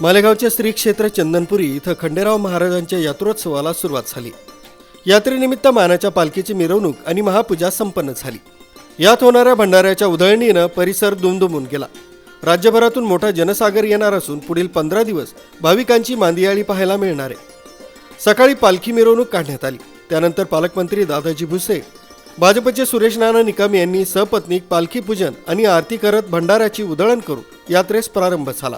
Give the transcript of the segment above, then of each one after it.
मालेगावचे श्री क्षेत्र चंदनपुरी इथं खंडेराव महाराजांच्या यात्रोत्सवाला सुरुवात झाली. यात्रेनिमित्त मानाच्या पालखीची मिरवणूक आणि महापूजा संपन्न झाली. यात होणाऱ्या भंडाऱ्याच्या उधळणीनं परिसर दुमदुमून गेला. राज्यभरातून मोठा जनसागर येणार असून पुढील पंधरा दिवस भाविकांची मांदियाळी पाहायला मिळणार आहे. सकाळी पालखी मिरवणूक काढण्यात आली. त्यानंतर पालकमंत्री दादाजी भुसे भाजपचे सुरेश नाना निकम यांनी सपत्नीक पालखी पूजन आणि आरती करत भंडाऱ्याची उधळण करून यात्रेस प्रारंभ झाला.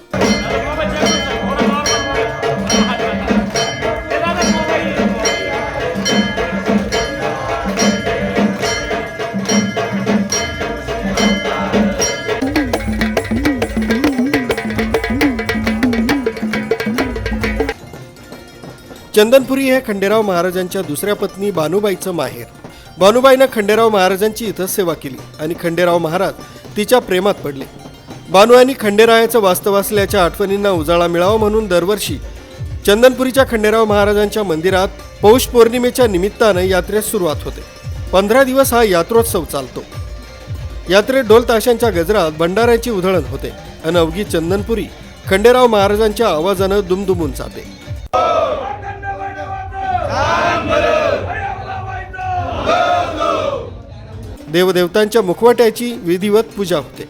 चंदनपुरी हे खंडेराव महाराजांच्या दुसऱ्या पत्नी बानुबाईचं माहेर. बानुबाईनं खंडेराव महाराजांची इथं सेवा केली आणि खंडेराव महाराज तिच्या प्रेमात पडले. बानू आणि खंडेरायाचं वास्तव असल्याच्या आठवणींना उजाळा मिळावा म्हणून दरवर्षी चंदनपुरीच्या खंडेराव महाराजांच्या मंदिरात पौष पौर्णिमेच्या निमित्तानं यात्रेस सुरुवात होते. पंधरा दिवस हा यात्रोत्सव चालतो. यात्रेत ढोल ताशांच्या गजरात भंडाऱ्याची उधळण होते. आणि अवघी चंदनपुरी खंडेराव महाराजांच्या आवाजानं दुमदुमून जाते. देवदेवतांच्या मुखवट्याची विधिवत पूजा होते.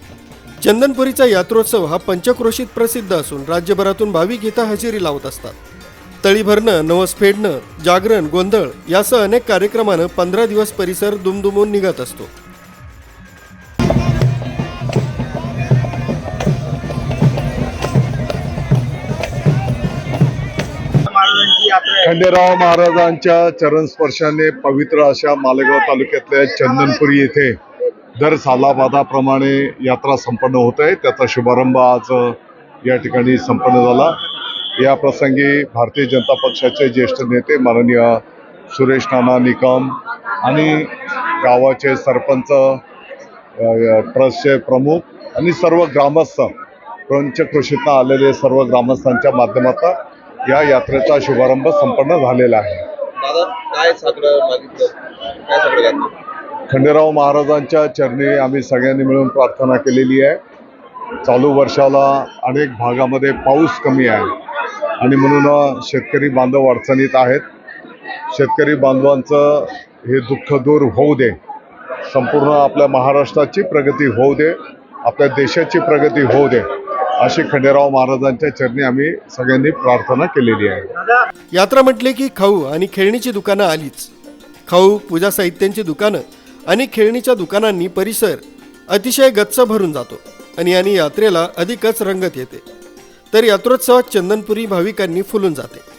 चंदनपुरीचा यात्रोत्सव हा पंचक्रोशीत प्रसिद्ध असून राज्यभरातून भाविक इथं हजेरी लावत असतात. तळी भरणं नवस फेडणं जागरण गोंधळ यासह अनेक कार्यक्रमानं पंधरा दिवस परिसर दुमदुमून निघत असतो. खंडेराव महाराजांच्या चरणस्पर्शाने पवित्र अशा मालेगाव तालुक्यातल्या चंदनपुरी येथे दर सालाबादाप्रमाणे यात्रा संपन्न होत आहे. त्याचा शुभारंभ आज या ठिकाणी संपन्न झाला. या प्रसंगी भारतीय जनता पक्षाचे ज्येष्ठ नेते माननीय सुरेश नाना निकम आणि गावाचे सरपंच ट्रस्टचे प्रमुख आणि सर्व ग्रामस्थ पंचक्रोशीतनं आलेले सर्व ग्रामस्थांच्या माध्यमातून या यात्रेचा शुभारंभ संपन्न झालेला आहे. दादा काय साकडं मागितलं? काय साकडं घातलं? खंडेराव महाराजांच्या चरणी आम्ही सगळ्यांनी मिळून प्रार्थना केलेली आहे. चालू वर्षाला अनेक भागामध्ये पाऊस कमी आहे. आणि म्हणून शेतकरी बांधव अडचणीत आहेत. शेतकरी बांधवांचं हे दुःख दूर होऊ दे. संपूर्ण आपल्या महाराष्ट्राची प्रगती होऊ दे. आपल्या देशाची प्रगती होऊ दे. अशी खंडेराव महाराजांच्या चरणी आम्ही सगळ्यांनी प्रार्थना केलेली आहे. यात्रा म्हटले की खाऊ आणि खेळणीची दुकानं आलीच. खाऊ पूजा साहित्यांची दुकानं आणि खेळणीच्या दुकानांनी परिसर अतिशय गच्च भरून जातो आणि याने यात्रेला अधिकच रंगत येते. तर यात्रोत्सवात चंदनपुरी भाविकांनी फुलून जाते.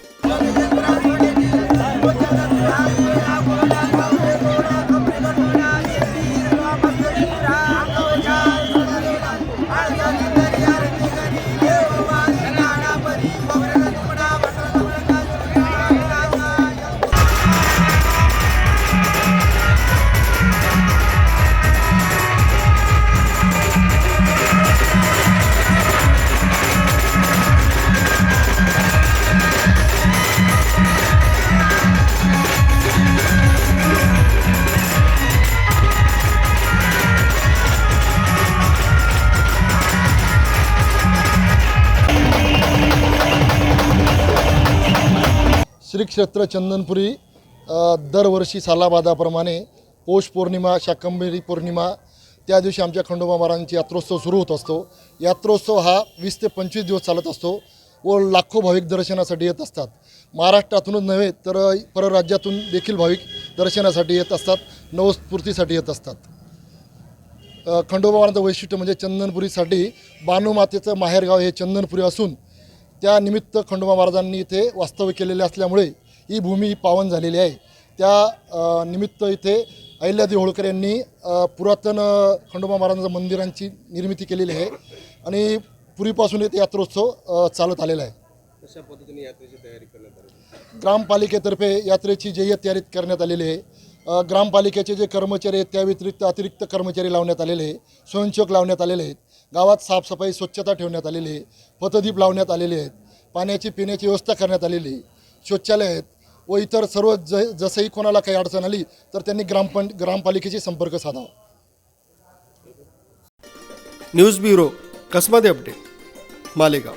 श्री क्षेत्र चंदनपुरी दरवर्षी सालाबादाप्रमाणे पौष पौर्णिमा शाकंभरी पौर्णिमा त्या दिवशी आमच्या खंडोबा महाराजांची यात्रोत्सव सुरू होत असतो. यात्रोत्सव हा वीस ते पंचवीस दिवस चालत असतो व लाखो भाविक दर्शनासाठी येत असतात. महाराष्ट्रातूनच नव्हे तर परराज्यातून देखील भाविक दर्शनासाठी येत असतात नवस्फूर्तीसाठी येत असतात. खंडोबा महाराजांचं वैशिष्ट्य म्हणजे चंदनपुरीसाठी बानुमातेचं माहेरगाव हे चंदनपुरी असून त्यानिमित्त खंडोबा महाराजांनी इथे वास्तव्य केलेले असल्यामुळे ही भूमी ही पावन झालेली आहे. त्या निमित्त इथे अहिल्यादेवी होळकर यांनी पुरातन खंडोबा महाराजांच्या मंदिरांची निर्मिती केलेली आहे आणि पूर्वीपासून इथे यात्रोत्सव चालत आलेला आहे. कशा पद्धतीने यात्रेची तयारी करण्यात आली? ग्रामपालिकेतर्फे यात्रेची जय्यत तयारी करण्यात आलेली आहे. ग्रामपालिकेचे जे कर्मचारी आहेत त्या व्यतिरिक्त अतिरिक्त कर्मचारी लावण्यात आलेले आहे. स्वयंसेवक लावण्यात आलेले आहेत. गावात साफसफाई स्वच्छता ठेवण्यात आलेली आहे. पथदीप लावण्यात आलेले आहेत. पाण्याची पिण्याची व्यवस्था करण्यात आलेली आहे. शौचालय आहेत व इतर सर्व ज जसंही कोणाला काही अडचण आली तर त्यांनी ग्रामपं ग्रामपालिकेशी संपर्क साधावा. न्यूज ब्युरो कसमध्ये अपडेट मालेगाव.